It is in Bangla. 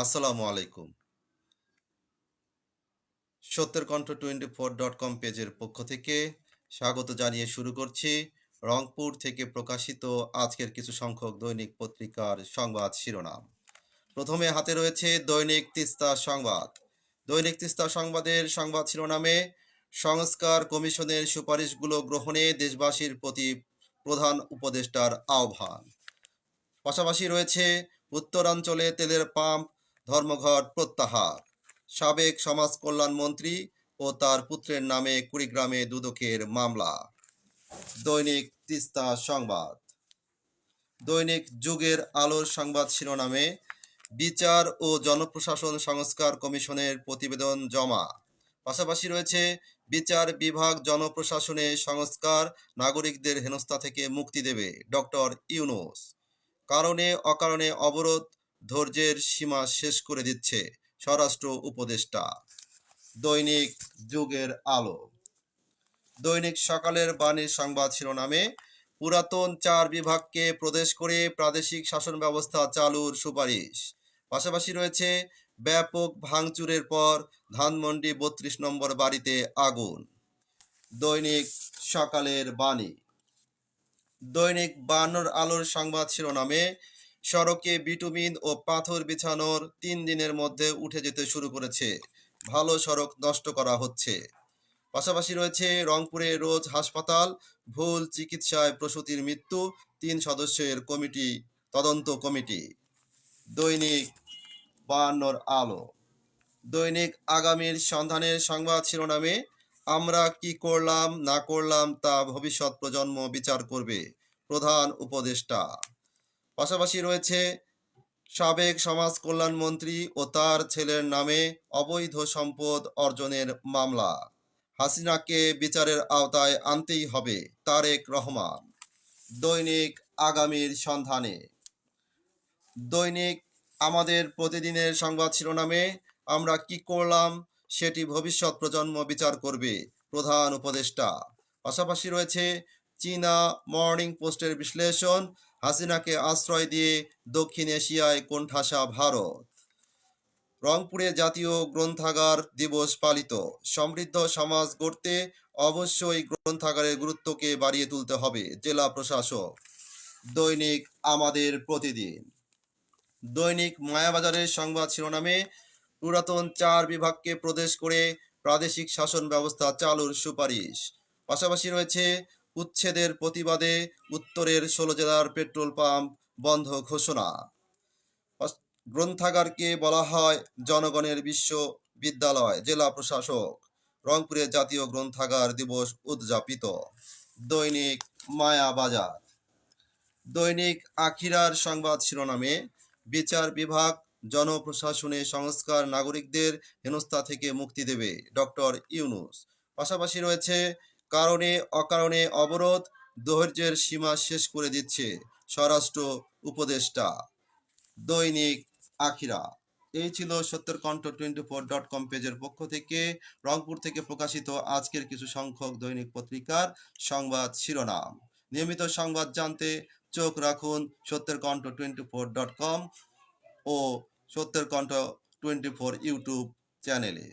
আসসালামু আলাইকুম। সত্যের কণ্ঠ টোয়েন্টি ফোর ডট কম পেজের পক্ষ থেকে স্বাগত জানিয়ে শুরু করছি রংপুর থেকে প্রকাশিত আজকের কিছু সংখ্যক দৈনিক পত্রিকার সংবাদ শিরোনাম। প্রথমে হাতে রয়েছে দৈনিক তিস্তা সংবাদ। দৈনিক তিস্তা সংবাদের সংবাদ শিরোনামে সংস্কার কমিশনের সুপারিশগুলো গ্রহণে দেশবাসীর প্রতি প্রধান উপদেষ্টার আহ্বান। পাশাপাশি রয়েছে উত্তরাঞ্চলে তেলের পাম্প ধর্মঘট প্রত্যাহার। সাবেক সমাজ কল্যাণ মন্ত্রী ও তার পুত্রের নামে কুড়িগ্রামে দুদকের মামলা। দৈনিক তিস্তা সংবাদ। দৈনিক যুগের আলোর সংবাদ শিরোনামে, বিচার ও জনপ্রশাসন সংস্কার কমিশনের প্রতিবেদন জমা। পাশাপাশি রয়েছে, বিচার বিভাগ জনপ্রশাসনে সংস্কার, নাগরিকদের হেনস্থা থেকে মুক্তি দেবে ডক্টর ইউনুস। কারণে অকারণে অবরোধ ধৈর্যের সীমা শেষ করে দিচ্ছে স্বরাষ্ট্র উপদেষ্টা। দৈনিক যুগের আলো। দৈনিক সকালের বাণীর সংবাদ শিরোনামে, পুরাতন চার বিভাগকে প্রদেশ করে প্রাদেশিক শাসন ব্যবস্থা চালুর সুপারিশ। পাশাপাশি রয়েছে, ব্যাপক ভাঙচুরের পর ধানমন্ডি বত্রিশ নম্বর বাড়িতে আগুন। দৈনিক সকালের বাণী। দৈনিক বানর আলোর সংবাদ শিরোনামে সড়কে বিটুমিন ও পাথর বিছানোর তিন দিনের মধ্যে উঠে যেতে শুরু করেছে। ভালো সড়ক নষ্ট করা হচ্ছে। পাশাপাশি রয়েছে রংপুরে রোজ হাসপাতাল, ভুল চিকিৎসায় প্রসূতির মৃত্যু, তিন সদস্যের কমিটি, তদন্ত কমিটি। দৈনিক বায়ান্নর আলো। দৈনিক আগামীর সন্ধানের সংবাদ শিরোনামে, আমরা কি করলাম, না করলাম তা ভবিষ্যৎ প্রজন্ম বিচার করবে প্রধান উপদেষ্টা। পাশাপাশি রয়েছে সাবেক সমাজ কল্যাণ মন্ত্রী ও তার ছেলের নামে অবৈধ সম্পদ অর্জনের মামলা। হাসিনাকে বিচারের আওতায় আনতেই হবে তারেক রহমান। দৈনিক আগামীর সন্ধানে। দৈনিক আমাদের প্রতিদিনের সংবাদ শিরোনামে আমরা কি করলাম সেটি ভবিষ্যৎ প্রজন্ম বিচার করবে প্রধান উপদেষ্টা। পাশাপাশি রয়েছে চীনা মর্নিং পোস্টের বিশ্লেষণ হাসিনাকে আশ্রয় দিয়ে দক্ষিণ এশিয়ায় কোণঠাসা ভারত। রংপুরে জাতীয় গ্রন্থাগার দিবস পালিত। সমৃদ্ধ সমাজ গড়তে অবশ্যই গ্রন্থাগারের গুরুত্বকে বাড়িয়ে তুলতে হবে, জেলা প্রশাসক। দৈনিক আমাদের প্রতিদিন। দৈনিক মায়াবাজারের সংবাদ শিরোনামে পুরাতন চার বিভাগকে প্রদেশ করে প্রাদেশিক শাসন ব্যবস্থা চালুর সুপারিশ। পাশাপাশি রয়েছে উচ্ছেদের প্রতিবাদে উত্তরের ষোলো জেলার পেট্রোল পাম্প বন্ধ ঘোষণা। গ্রন্থাগারকে বলা হয় জনগণের বিশ্ববিদ্যালয়, জেলা প্রশাসক। রংপুরে জাতীয় গ্রন্থাগার দিবস উদযাপিত। দৈনিক মায়াবাজার। দৈনিক আখিরার সংবাদ শিরোনামে, বিচার বিভাগ জনপ্রশাসনে সংস্কার নাগরিকদের হেনস্থা থেকে মুক্তি দেবে ডক্টর ইউনুস। পাশাপাশি রয়েছে কারণে, অকারণে অবরোধ ধৈর্যের সীমা শেষ করে দিচ্ছে স্বরাষ্ট্র উপদেষ্টা দৈনিক আখিরা। এই ছিল সত্যের কণ্ঠ টোয়েন্টি ফোর ডট কম পেজের পক্ষ থেকে। রংপুর থেকে প্রকাশিত আজকের কিছু সংখ্যক দৈনিক পত্রিকার সংবাদ শিরোনাম। নিয়মিত সংবাদ জানতে চোখ রাখুন সত্যের কণ্ঠ টোয়েন্টি ফোর ডট কম ও সত্যের কণ্ঠ টোয়েন্টি ফোর ইউটিউব চ্যানেলে।